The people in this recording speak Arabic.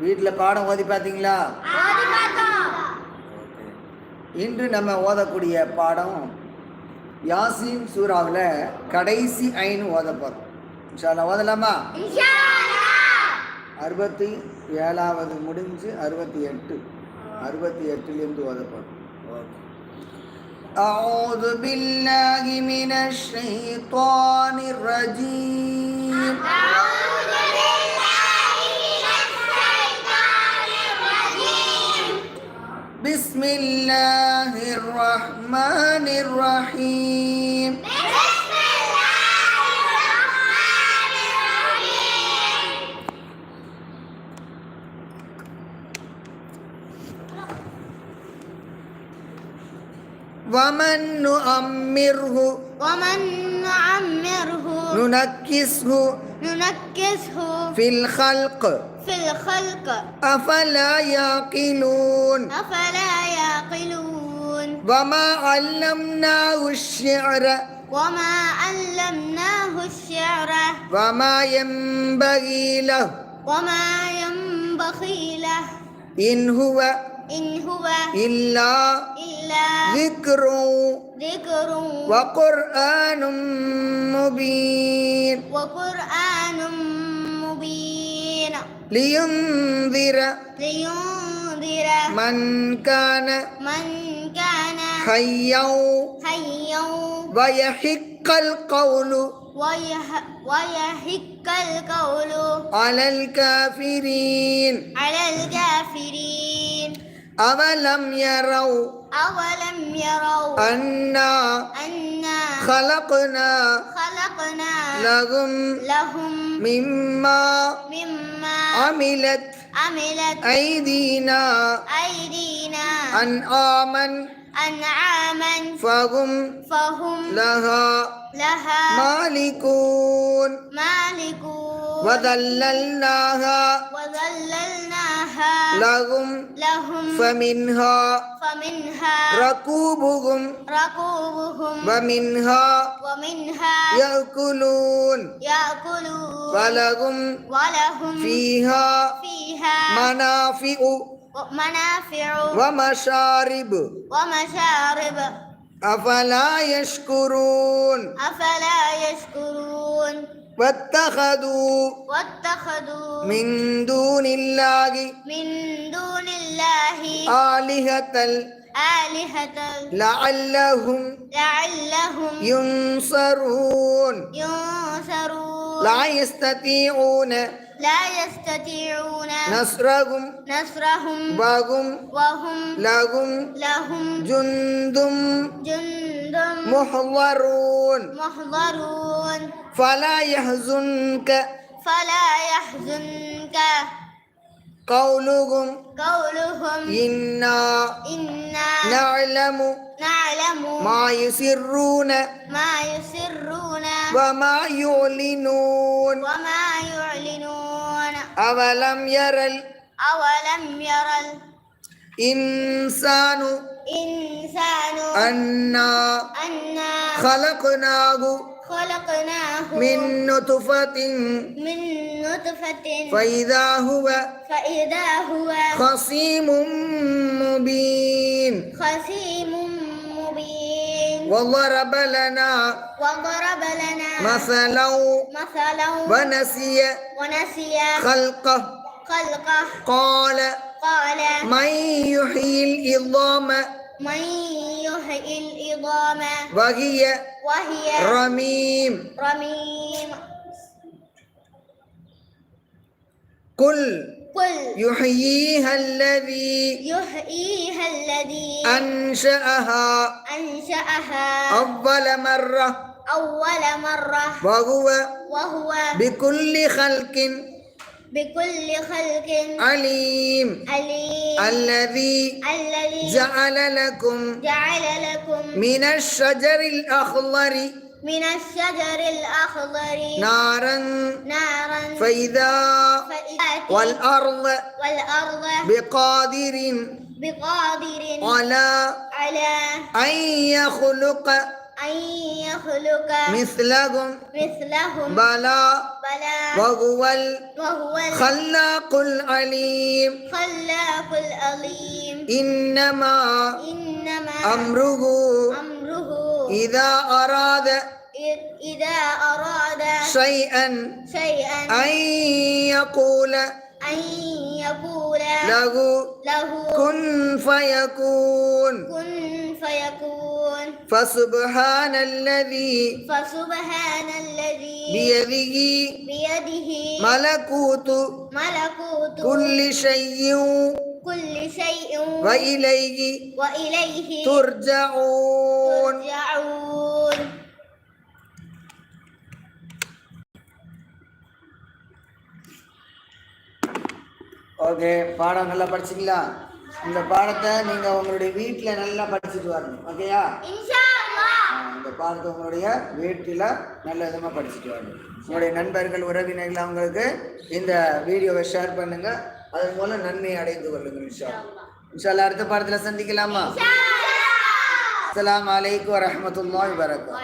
வீட்டில் பாடம் ஓதி பார்த்தீங்களா ஓதி பார்த்தோம் இன்று நம்ம ஓதக்கூடிய பாடம் யாசீன் சூறாவில் கடைசி ஐந்து ஓத போகிறோம் இன்ஷால்லா ஓதலாமா இன்ஷா அல்லாஹ் அறுபத்தி ஏழாவது முடிஞ்சு அறுபத்தி எட்டு அறுபத்தி எட்டுலேருந்து ஓத போகிறோம் أعوذ بالله من الشيطان الرجيم أعوذ بسم الله الرحمن الرحيم. بسم الله الرحمن الرحيم ومن نؤمره ومن نعمره ننكسه ننكسه. في الخلق. في الخلق. أفلا يعقلون. أفلا يعقلون. وما علمناه الشعر. وما علمناه الشعر. وما ينبغي له. وما ينبغي له. إن هو إن هو إلا إلا ذكر ذكر وقرآن مبين. وقرآن مبين. لينذر لينذر من كان من كان حيا حيا ويحق القول ويح- ويحق القول على الكافرين. على الكافرين. أولم يروا أولم يروا أنا أنا خلقنا خلقنا لهم لهم مما مما عملت عملت أيدينا أيدينا أنعاما أنعاما فهم فهم لها لها مالكون مالكون وذللناها وذللناها لهم لهم فمنها فمنها ركوبهم ركوبهم ومنها ومنها يأكلون يأكلون ولهم ولهم فيها فيها منافع منافع ومشارب ومشارب أفلا يشكرون أفلا يشكرون واتخذوا واتخذوا من دون الله من دون الله آلهة آلهة لعلهم لعلهم ينصرون. ينصرون. لا يستطيعون لا يستطيعون نصرهم. نصرهم. وهم وهم لهم لهم جند جند محضرون. محضرون. فلا يحزنك. فلا يحزنك. قولهم. قولهم. إنا. إنا. نعلم. نعلم. ما يسرون. ما يسرون. وما يعلنون. وما يعلنون. أولم يرى أولم يرى الإنسان الإنسان أنا أنا خلقناه خلقناه من نطفة. من نطفة. فإذا هو فإذا هو خصيم مبين. خصيم مبين. وضرب لنا وضرب لنا مثلا مثلا ونسي ونسي خلقه. خلقه. قال قال من يحيي العظام من يحيي العظام وهي وهي رميم. رميم. قل قل. يحييها الذي يحييها الذي أنشأها أنشأها أول مرة أول مرة وهو وهو بكل خلق بكل خلق. عليم. عليم. الذي الذي جعل لكم جعل لكم من الشجر الأخضر من الشجر الأخضر نارا نارا فإذا فإذا والأرض والأرض بقادر بقادر على على أن يخلق أن يخلق مثلهم مثلهم بلى بلى وهو وهو الخلاق العليم. الخلاق العليم. إنما إنما أمره أمره إذا أراد إذ- إذا أراد شيئا شيئا أن يقول. أن يقول له له كن فيكون. كن فيكون. فسبحان الذي فسبحان الذي بيده بيده ملكوت ملكوت كل شيء. كل شيء. وإليه وإليه ترجعون. ترجعون. ஓகே பாடம் நல்லா படிச்சிங்களா? இந்த பாடத்தை நீங்கள் உங்களுடைய வீட்டில் நல்லா படிச்சுட்டு வரணும் ஓகேயா? இந்த பாடத்தை உங்களுடைய வீட்டில் நல்ல விதமாக படிச்சுட்டு வரணும். உங்களுடைய நண்பர்கள் உறவினர்கள் அவங்களுக்கு இந்த வீடியோவை ஷேர் பண்ணுங்கள் அதன் மூலம் நன்மை அடைந்து கொள்ளுங்கள் இன்ஷா இன்ஷால்லா அடுத்த பாடத்தில் சந்திக்கலாமா? அஸ்லாம் வலைக்கம் வரமத்துல்லா வரகம்